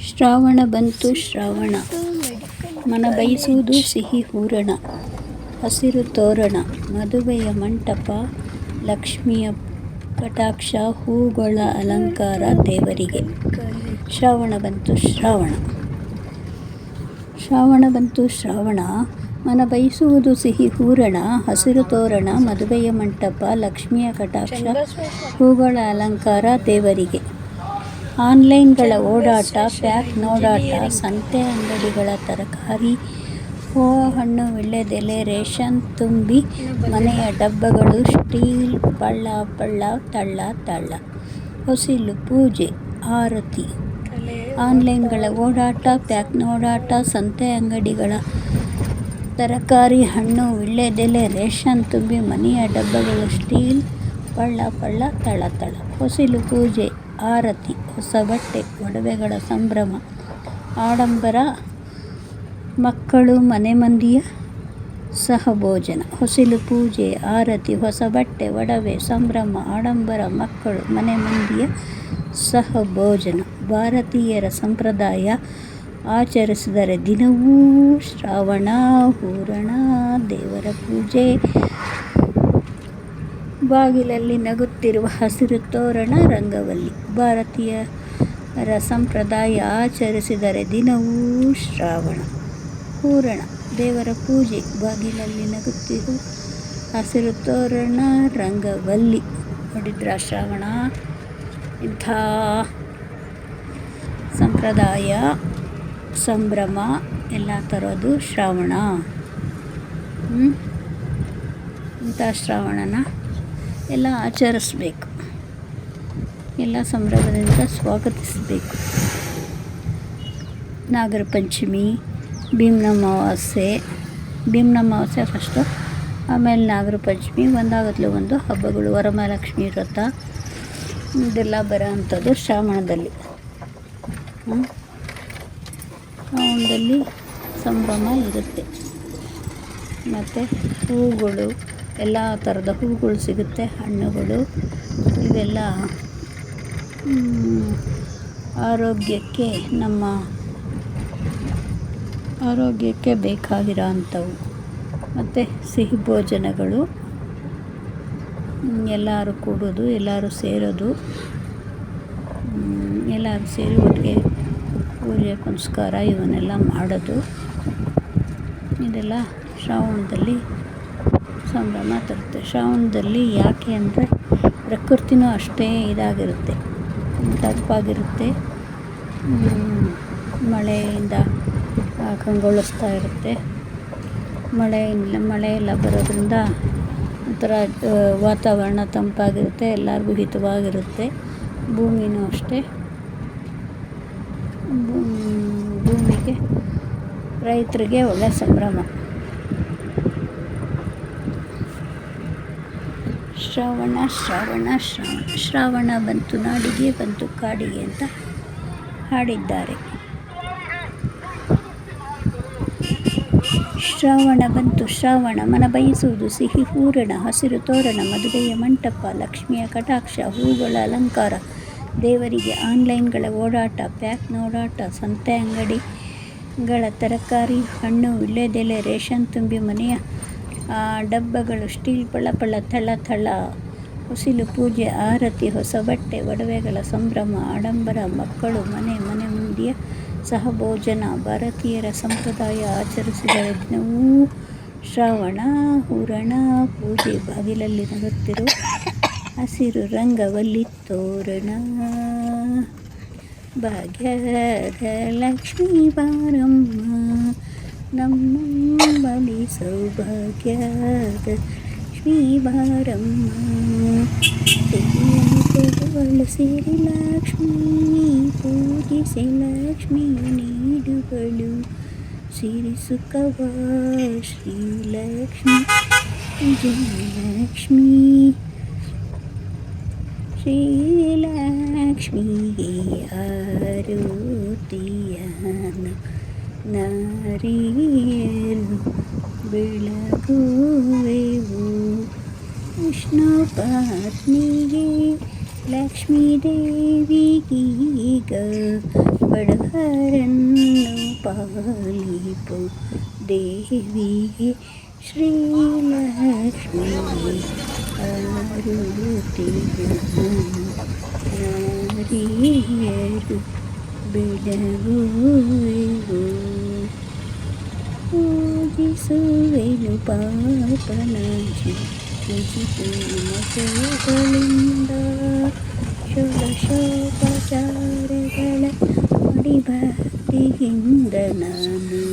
ಶ್ರಾವಣ ಬಂತು ಶ್ರಾವಣ. ಮನ ಬಯಸುವುದು ಸಿಹಿ ಹೂರಣ, ಹಸಿರು ತೋರಣ, ಮದುವೆಯ ಮಂಟಪ, ಲಕ್ಷ್ಮಿಯ ಕಟಾಕ್ಷ, ಹೂಗಳ ಅಲಂಕಾರ ದೇವರಿಗೆ. ಶ್ರಾವಣ ಬಂತು ಶ್ರಾವಣ. ಶ್ರಾವಣ ಬಂತು ಶ್ರಾವಣ. ಮನ ಬಯಸುವುದು ಸಿಹಿ ಹೂರಣ, ಹಸಿರು ತೋರಣ, ಮದುವೆಯ ಮಂಟಪ, ಲಕ್ಷ್ಮಿಯ ಕಟಾಕ್ಷ, ಹೂಗಳ ಅಲಂಕಾರ ದೇವರಿಗೆ. ಆನ್ಲೈನ್ಗಳ ಓಡಾಟ, ಪ್ಯಾಕ್ ನೋಡಾಟ, ಸಂತೆ ಅಂಗಡಿಗಳ ತರಕಾರಿ, ಹೂವು, ಹಣ್ಣು ವೀಳ್ಯದೆಲೆ ರೇಷನ್ ತುಂಬಿ ಮನೆಯ ಡಬ್ಬಗಳು, ಸ್ಟೀಲ್ ಪಳ್ಳ ಪಳ್ಳ ತಳ್ಳ ತಳ್ಳ, ಹೊಸಿಲು, ಪೂಜೆ, ಆರತಿ. ಆನ್ಲೈನ್ಗಳ ಓಡಾಟ, ಪ್ಯಾಕ್ ನೋಡಾಟ, ಸಂತೆ ಅಂಗಡಿಗಳ ತರಕಾರಿ, ಹಣ್ಣು ವೀಳ್ಯದೆಲೆ ರೇಷನ್ ತುಂಬಿ ಮನೆಯ ಡಬ್ಬಗಳು, ಸ್ಟೀಲ್ ಪಳ್ಳ ಪಳ್ಳ ತಳ ತಳ ಹೊಸಿಲು, ಪೂಜೆ. ಆರತಿ, ಹೊಸ ಬಟ್ಟೆ, ಒಡವೆಗಳ ಸಂಭ್ರಮ, ಆಡಂಬರ, ಮಕ್ಕಳು, ಮನೆ ಮಂದಿಯ ಸಹಭೋಜನ, ಹೊಸಿಲು ಪೂಜೆ, ಆರತಿ, ಹೊಸ ಬಟ್ಟೆ, ಒಡವೆ, ಸಂಭ್ರಮ, ಆಡಂಬರ, ಮಕ್ಕಳು, ಮನೆ ಮಂದಿಯ ಸಹಭೋಜನ, ಭಾರತೀಯರ ಸಂಪ್ರದಾಯ ಆಚರಿಸಿದರೆ ದಿನವೂ ಶ್ರಾವಣ, ಹೂರಣ, ದೇವರ ಪೂಜೆ ಬಾಗಿಲಲ್ಲಿ ನಗುತ್ತಿರುವ ಹಸಿರು ತೋರಣ ರಂಗವಲ್ಲಿ ಭಾರತೀಯರ ಸಂಪ್ರದಾಯ ಆಚರಿಸಿದರೆ ದಿನವೂ ಶ್ರಾವಣ. ಪೂರಣ. ದೇವರ ಪೂಜೆ. ಬಾಗಿಲಲ್ಲಿ ನಗುತ್ತಿರುವ ಹಸಿರು ತೋರಣ ರಂಗವಲ್ಲಿ ನೋಡಿದ್ರ ಶ್ರಾವಣ? ಇಂಥ ಸಂಪ್ರದಾಯ, ಸಂಭ್ರಮ ಎಲ್ಲ ಥರದ್ದು ಶ್ರಾವಣ. ಇಂಥ ಶ್ರಾವಣನ ಎಲ್ಲ ಆಚರಿಸ್ಬೇಕು. ಎಲ್ಲ ಸಂಭ್ರಮದಿಂದ ಸ್ವಾಗತಿಸಬೇಕು. ನಾಗರ ಪಂಚಮಿ, ಭೀಮ್ನ ಅಮಾವಾಸ್ಯೆ, ಭೀಮ್ನ ಫಸ್ಟು ಆಮೇಲೆ ನಾಗರ ಪಂಚಮಿ, ಒಂದಾಗತ್ಲೆ ಒಂದು ಹಬ್ಬಗಳು, ವರಮಹಾಲಕ್ಷ್ಮಿ ವ್ರತ, ಇದೆಲ್ಲ ಬರೋ ಅಂಥದ್ದು ಶ್ರಾವಣದಲ್ಲಿ ಶ್ರಾವಣದಲ್ಲಿ ಸಂಭ್ರಮ ಇರುತ್ತೆ. ಮತ್ತು ಹೂಗಳು ಎಲ್ಲ ಥರದ ಹೂಗಳು ಸಿಗುತ್ತೆ, ಹಣ್ಣುಗಳು. ಇವೆಲ್ಲ ಆರೋಗ್ಯಕ್ಕೆ ನಮ್ಮ ಆರೋಗ್ಯಕ್ಕೆ ಬೇಕಾಗಿರೋ ಅಂಥವು ಮತ್ತು ಸಿಹಿ ಭೋಜನಗಳು. ಎಲ್ಲರೂ ಕೂಡೋದು, ಎಲ್ಲರೂ ಸೇರೋದು. ಎಲ್ಲರೂ ಸೇರಿ ಒಟ್ಟಿಗೆ ಪೂಜೆ, ಪುನಸ್ಕಾರ ಇವನ್ನೆಲ್ಲ ಮಾಡೋದು. ಇದೆಲ್ಲ ಶ್ರಾವಣದಲ್ಲಿ ಸಂಭ್ರಮ ತರುತ್ತೆ. ಶ್ರಾವಣದಲ್ಲಿ ಯಾಕೆ ಅಂದರೆ ಪ್ರಕೃತಿನೂ ಅಷ್ಟೇ ಇದಾಗಿರುತ್ತೆ. ತಂಪಾಗಿರುತ್ತೆ ಮಳೆಯಿಂದ ಕಂಗೊಳಿಸ್ತಾ ಇರುತ್ತೆ. ಮಳೆ, ಇಲ್ಲ, ಮಳೆ ಎಲ್ಲ ಬರೋದ್ರಿಂದ ಒಂಥರ ವಾತಾವರಣ ತಂಪಾಗಿರುತ್ತೆ, ಎಲ್ಲರಿಗೂ ಹಿತವಾಗಿರುತ್ತೆ. ಭೂಮಿನೂ ಅಷ್ಟೇ. ಭೂಮಿಗೆ ರೈತರಿಗೆ ಒಳ್ಳೆಯ ಸಂಭ್ರಮ. ಶ್ರಾವಣ ಶ್ರಾವಣ ಶ್ರಾವಣ. ಶ್ರಾವಣ ಬಂತು, ನಾಡಿಗೆ ಬಂತು, ಕಾಡಿಗೆ ಅಂತ ಹಾಡಿದ್ದಾರೆ. ಶ್ರಾವಣ ಬಂತು, ಶ್ರಾವಣ ಮನ ಬಯಸುವುದು, ಸಿಹಿ ಹೂರಣ, ಹಸಿರು ತೋರಣ, ಮದುವೆಯ ಮಂಟಪ, ಲಕ್ಷ್ಮಿಯ ಕಟಾಕ್ಷ, ಹೂಗಳ ಅಲಂಕಾರ, ದೇವರಿಗೆ ಆನ್ಲೈನ್ಗಳ ಓಡಾಟ, ಪ್ಯಾಕ್ ನೋಡಾಟ, ಸಂತೆ ಅಂಗಡಿಗಳ ತರಕಾರಿ, ಹಣ್ಣು ವಿಳ್ಳೆದೆಲೆ ರೇಷನ್ ತುಂಬಿ ಮನೆಯ ಡಬ್ಬಗಳು, ಸ್ಟೀಲ್ ಪಳ ಪಳ, ಥಳ ಥಳ, ಉಸಿಲು ಪೂಜೆ, ಆರತಿ, ಹೊಸ ಬಟ್ಟೆ, ಒಡವೆಗಳ ಸಂಭ್ರಮ, ಆಡಂಬರ, ಮಕ್ಕಳು, ಮನೆ ಮನೆ ಮುಂದಿಯ ಸಹಭೋಜನ, ಭಾರತೀಯರ ಸಂಪ್ರದಾಯ ಆಚರಿಸಿದ ಯಜ್ಞವೂ ಶ್ರಾವಣ, ಹೂರಣ, ಪೂಜೆ, ಬಾಗಿಲಲ್ಲಿ ನಗುತ್ತಿರು ಹಸಿರು ರಂಗವಲ್ಲಿ ತೋರಣ. ಭಾಗ್ಯದ ಲಕ್ಷ್ಮೀ ಬಾರಮ್ಮ ನಮ್ಮಂಬಲಿ ಸೌಭಾಗ್ಯದ ಲಕ್ಷ್ಮೀ ಬಾರಮ್ಮ ತೆಗೆಯವಳು ಸಿರಿ ಲಕ್ಷ್ಮೀ ಪೂಜಿಸಿ ಲಕ್ಷ್ಮೀ ನೀಡುಗಳು ಸಿರಿ ಸುಖವ ಶ್ರೀಲಕ್ಷ್ಮಿ ವಿಜಯಲಕ್ಷ್ಮೀ ಶ್ರೀಲಕ್ಷ್ಮಿಗೆ ಆರೋತಿಯನು ನಾರಿಯರು ಬೆಳಗುವೆವು ವಿಷ್ಣು ಪತ್ನಿಗೆ ಲಕ್ಷ್ಮೀ ದೇವಿಗೀಗ ಬಡವರನ್ನು ಪಾಲಿಪು ದೇವಿಗೆ ಶ್ರೀಲಕ್ಷ್ಮಿ ಆರುತಿಯು ನಾರಿಯರು ಬಿಡಗುವೆವು ಪೂಜಿಸುವೆನು ಪಾಪನಾಶಿ ಪೂಜಿಸುಗಳಿಂದ ಷೋಡಶೋಪಚಾರಗಳ ಮಾಡಿ ಭಕ್ತಿಯಿಂದ ನಾನು